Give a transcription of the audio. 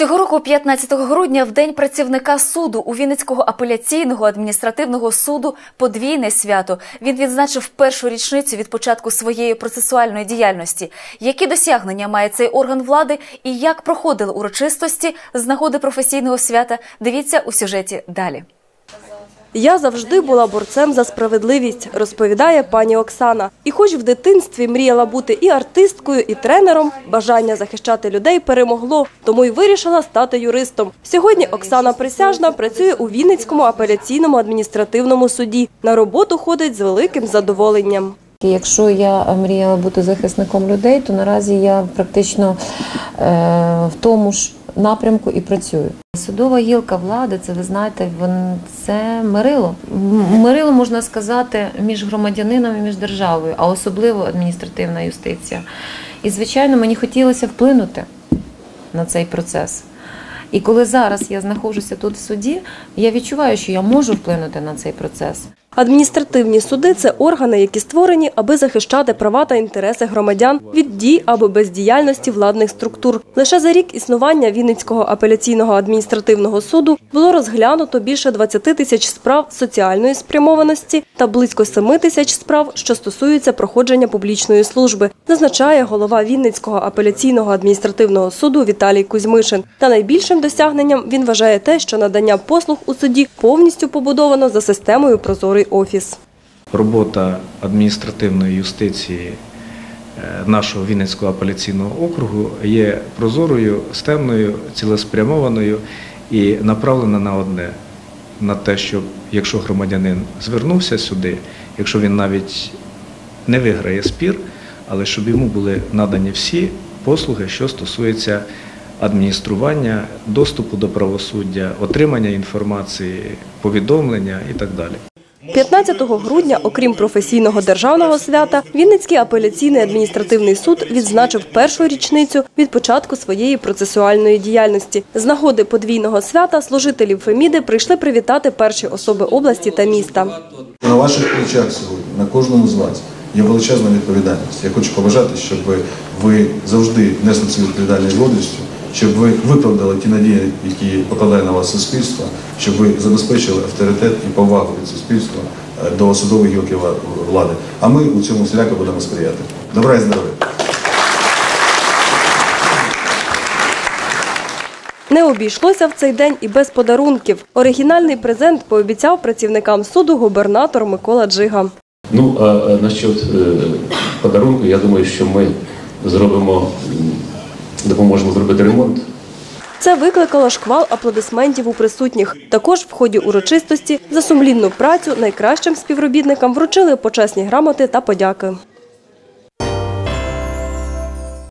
Цього року, 15 грудня, в день працівника суду у Вінницького апеляційного адміністративного суду подвійне свято. Він відзначив першу річницю від початку своєї процесуальної діяльності. Які досягнення має цей орган влади і як проходили урочистості з нагоди професійного свята? Дивіться у сюжеті далі. Я завжди була борцем за справедливість, розповідає пані Оксана. І хоч в дитинстві мріяла бути і артисткою, і тренером, бажання захищати людей перемогло, тому й вирішила стати юристом. Сьогодні Оксана Присяжна працює у Вінницькому апеляційному адміністративному суді. На роботу ходить з великим задоволенням. Якщо я мріяла бути захисником людей, то наразі я практично е, в тому ж напрямку і працюю. Судова гілка влади, це ви знаєте, це мирило. Мирило можна сказати між громадянином і між державою, а особливо адміністративна юстиція. І звичайно, мені хотілося вплинути на цей процес. І коли зараз я знаходжуся тут в суді, я відчуваю, що я можу вплинути на цей процес. Адміністративні суди це органи, які створені, аби захищати права та інтереси громадян від дій або бездіяльності владних структур. Лише за рік існування Вінницького апеляційного адміністративного суду було розглянуто більше 20 тисяч справ соціальної спрямованості та близько 7 тисяч справ, що стосуються проходження публічної служби, зазначає голова Вінницького апеляційного адміністративного суду Віталій Кузьмишин. Та найбільшим досягненням він вважає те, що надання послуг у суді повністю побудовано за системою Прозорий офіс. Робота адміністративної юстиції е, нашого Вінницького апеляційного округу є прозорою, стемною, цілеспрямованою і направлена на одне на те, щоб якщо громадянин звернувся сюди, якщо він навіть не виграє спір, але щоб йому були надані всі послуги, що стосуються адміністрування, доступу до правосуддя, отримання інформації, повідомлення і так далі. 15 грудня, окрім професійного державного свята, Вінницький апеляційний адміністративний суд відзначив першу річницю від початку своєї процесуальної діяльності. З нагоди подвійного свята служителів Феміди прийшли привітати перші особи області та міста. На ваших плечах сьогодні, на кожному з вас, є величезна відповідальність. Я хочу побажати, щоб ви, ви завжди несли цю відповідальність з гордістю, щоб ви виправдали ті надії, які покладає на вас суспільство, щоб ви забезпечили авторитет і повагу від суспільства е, до судової гілки влади. А ми у цьому всіляко будемо сприяти. Добра і здоров'я! Не обійшлося в цей день і без подарунків. Оригінальний презент пообіцяв працівникам суду губернатор Микола Джига. Ну, а насчет е, подарунку, я думаю, що ми зробимо, допоможемо зробити ремонт. Це викликало шквал аплодисментів у присутніх. Також в ході урочистості за сумлінну працю найкращим співробітникам вручили почесні грамоти та подяки.